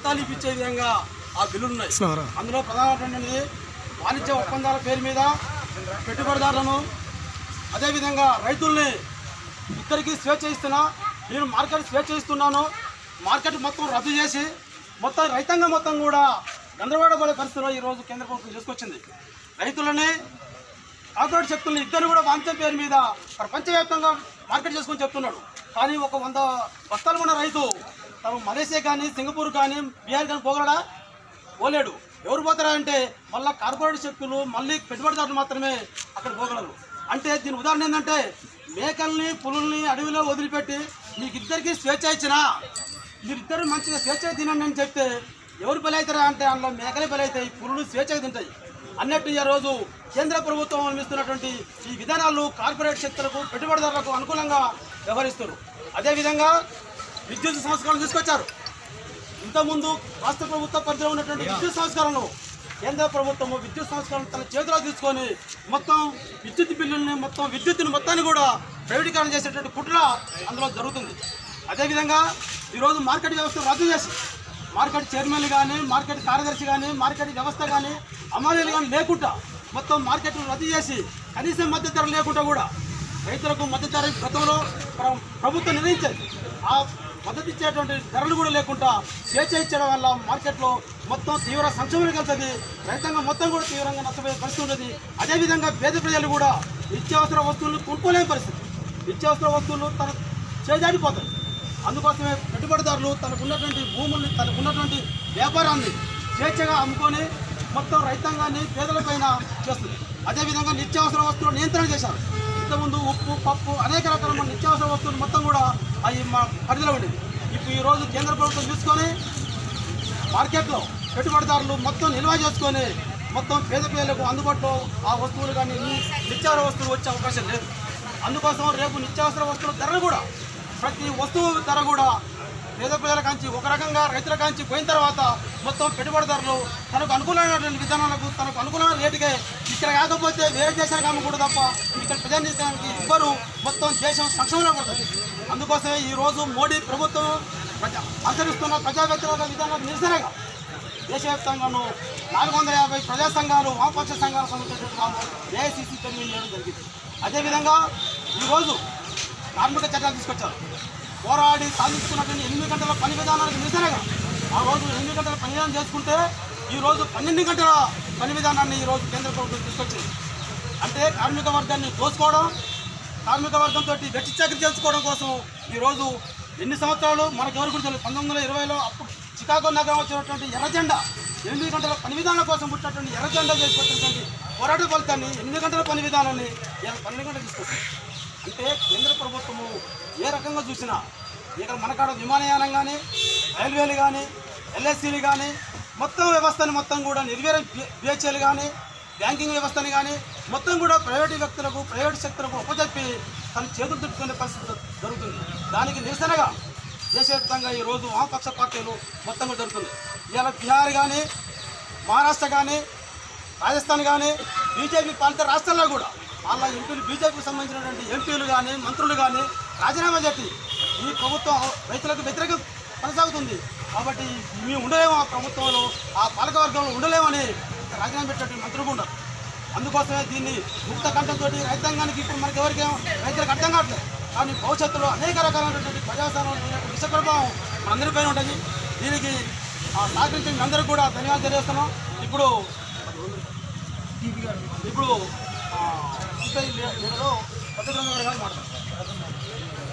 పట్టాలు ఇప్పించే విధంగా ఆ బిల్లులు ఉన్నాయి. అందులో ప్రధానమైనటువంటిది వాణిజ్య ఒప్పందాల పేరు మీద పెట్టుబడిదారులను అదేవిధంగా రైతుల్ని ఇద్దరికి స్వేచ్ఛ ఇస్తున్నా నేను మార్కెట్ స్వేచ్ఛ ఇస్తున్నాను. మార్కెట్ మొత్తం రద్దు చేసి మొత్తం రైతాంగం మొత్తం కూడా గందరగోళపడే పరిస్థితిలో ఈరోజు కేంద్ర ప్రభుత్వం తీసుకొచ్చింది. రైతులని కార్పొరేట్ శక్తులను ఇద్దరు కూడా వాంఛం పేరు మీద ప్రపంచవ్యాప్తంగా మార్కెట్ చేసుకొని చెప్తున్నాడు. కానీ ఒక వంద బస్తాలు ఉన్న రైతు తను మలేషియా కానీ సింగపూర్ కానీ బీహార్ కానీ పోగలడా? పోలేడు. ఎవరు పోతారా అంటే మళ్ళీ కార్పొరేట్ శక్తులు మళ్ళీ పెట్టుబడిదారులు మాత్రమే అక్కడ పోగలరు. అంటే దీని ఉదాహరణ ఏంటంటే మేకల్ని పులుల్ని అడవిలో వదిలిపెట్టి మీకు ఇద్దరికి స్వేచ్ఛ ఇచ్చినా మీరిద్దరు మంచిగా స్వేచ్ఛ తినండి అని చెప్తే ఎవరు బలవుతారా అంటే అందులో మేకలే బలవుతాయి పులులు స్వేచ్ఛగా తింటాయి. అన్నట్టు ఈ రోజు కేంద్ర ప్రభుత్వం అందిస్తున్నటువంటి ఈ విధానాలు కార్పొరేట్ శక్తులకు పెట్టుబడిదారులకు అనుకూలంగా వ్యవహరిస్తారు అదేవిధంగా విద్యుత్ సంస్కరణలు తీసుకొచ్చారు. ఇంతకుముందు రాష్ట్ర ప్రభుత్వ పరిధిలో ఉన్నటువంటి విద్యుత్ సంస్కరణలు కేంద్ర ప్రభుత్వము విద్యుత్ సంస్కరణ తన చేతిలో తీసుకొని మొత్తం విద్యుత్ బిల్లుల్ని మొత్తం విద్యుత్తుని మొత్తాన్ని కూడా ప్రైవేటీకరణ చేసేటువంటి కుట్ర అందులో జరుగుతుంది. అదేవిధంగా ఈరోజు మార్కెట్ వ్యవస్థ రద్దు చేసి మార్కెట్ చైర్మన్లు కానీ మార్కెట్ కార్యదర్శి కానీ మార్కెట్ వ్యవస్థ కానీ అమలు కానీ లేకుండా మొత్తం మార్కెట్ రద్దు చేసి కనీసం మద్దతు ధర లేకుండా కూడా రైతులకు మద్దతు ధర గతంలో ప్రభుత్వం నిర్ణయించేది ఆ మద్దతు ఇచ్చేటువంటి ధరలు కూడా లేకుండా స్వేచ్ఛ ఇచ్చడం వల్ల మార్కెట్లో మొత్తం తీవ్ర సంక్షోభం కలుగుతుంది రైతాంగం మొత్తం కూడా తీవ్రంగా నష్టపోయే పరిస్థితి ఉంటుంది అదేవిధంగా పేద ప్రజలు కూడా నిత్యావసర వస్తువులు కొనుక్కోలేని పరిస్థితి. నిత్యావసర వస్తువులు తన చేజారిపోతాయి. అందుకోసమే పెట్టుబడిదారులు తనకున్నటువంటి భూముల్ని తనకున్నటువంటి వ్యాపారాన్ని స్వేచ్ఛగా అమ్ముకొని మొత్తం రైతాంగాన్ని పేదలపైన చేస్తుంది. అదేవిధంగా నిత్యావసర వస్తువులు నియంత్రణ చేశారు. ఇంతకుముందు ఉప్పు పప్పు అనేక రకాల నిత్యావసర వస్తువులు మొత్తం కూడా అవి మా పరిధిలో ఉండేది ఇప్పుడు ఈరోజు కేంద్ర ప్రభుత్వం చూసుకొని మార్కెట్లో పెట్టుబడిదారులు మొత్తం నిల్వ చేసుకొని మొత్తం పేద పిల్లలకు అందుబాటులో ఆ వస్తువులు కానీ నిత్యావసర వస్తువులు వచ్చే అవకాశం లేదు. అందుకోసం రేపు నిత్యావసర వస్తువుల ధరలు కూడా ప్రతి వస్తువు ధర కూడా పేద ప్రజల కాంచి ఒక రకంగా రైతుల కాంచి పోయిన తర్వాత మొత్తం పెట్టుబడిదారులు తనకు అనుకూలమైనటువంటి విధానాలకు తనకు అనుకూలమైన రేటుకే ఇక్కడ కాకపోతే వేరే దేశానికి అమ్మకూడదు తప్ప ఇక్కడ ప్రజానీకానికి ఇవ్వరు మొత్తం దేశం సంక్షేమంలో పడుతుంది. అందుకోసమే ఈరోజు మోడీ ప్రభుత్వం ప్రజా అనుసరిస్తున్న ప్రజా వ్యతిరేక విధానాలకు నిరసనగా దేశవ్యాప్తంగాను నాలుగు వందల యాభై ప్రజా సంఘాలు వామపక్ష సంఘాల సంబంధించినటువంటి ఏఐసిసి కన్వీన్ చేయడం జరిగింది. అదేవిధంగా ఈరోజు కార్మిక చట్టాలు తీసుకొచ్చారు. పోరాడి సాధించుకున్నటువంటి ఎనిమిది గంటల పని విధానానికి నిరసనగా ఆ రోజు ఎనిమిది గంటల పని విధానం చేసుకుంటే ఈ రోజు పన్నెండు గంటల పని విధానాన్ని ఈ రోజు కేంద్ర ప్రభుత్వం తీసుకొచ్చింది. అంటే కార్మిక వర్గాన్ని దోసుకోవడం కార్మిక వర్గంతో వెట్టి చాకరీ చేసుకోవడం కోసం ఈరోజు ఎన్ని సంవత్సరాలు మనకు ఎవరు కూడా తెలియదు పంతొమ్మిది వందల ఇరవైలో అప్పుడు చికాగో నగరం వచ్చినటువంటి ఎర్రజెండా ఎనిమిది గంటల పని విధానం కోసం పుట్టినటువంటి ఎర్రజెండా చేసుకొచ్చినటువంటి పోరాట ఫలితాన్ని ఎనిమిది గంటల పని విధానాన్ని పన్నెండు గంటలు తీసుకొచ్చింది. అంటే కేంద్ర ప్రభుత్వము ఏ రకంగా చూసినా ఇక్కడ మనకాడ విమానయానం కానీ రైల్వేలు కానీ ఎల్ఎస్సీలు కానీ మొత్తం వ్యవస్థను మొత్తం కూడా నిర్వీర్యం బిహెచ్ఎల్ కానీ బ్యాంకింగ్ వ్యవస్థని కానీ మొత్తం కూడా ప్రైవేటు వ్యక్తులకు ప్రైవేట్ శక్తులకు ఉపజెప్పి తన చేతులు తిప్పుకునే పరిస్థితి జరుగుతుంది. దానికి నిరసనగా దేశవ్యాప్తంగా ఈరోజు వామపక్ష పార్టీలు మొత్తం కూడా జరుగుతుంది ఇవాళ బీహార్ కానీ మహారాష్ట్ర కానీ రాజస్థాన్ కానీ బీజేపీ పాలిత రాష్ట్రాల్లో కూడా వాళ్ళ ఎంపీలు బీజేపీకి సంబంధించినటువంటి ఎంపీలు కానీ మంత్రులు కానీ రాజీనామా చేసి ఈ ప్రభుత్వం రైతులకు వ్యతిరేకం కొనసాగుతుంది. కాబట్టి మేము ఉండలేము ఆ ప్రభుత్వంలో ఆ పాలకవర్గంలో ఉండలేమని రాజీనామా పెట్టినటువంటి మంత్రులు ఉన్నారు. అందుకోసమే దీన్ని ముక్త కంఠంతో రైతాంగానికి ఇప్పుడు మనకి ఎవరికి రైతులకు అర్థం కావట్లేదు. కానీ భవిష్యత్తులో అనేక రకాలైనటువంటి ప్రజాస్వామ్యం విష ప్రభావం మనందరిపైన ఉంటుంది. దీనికి సహకరించిన అందరూ కూడా ధన్యవాదాలు తెలియజేస్తున్నాం. ఇప్పుడు ఇప్పుడు ಇಲ್ಲಿ ಮಾಡ್ತಾರೆ.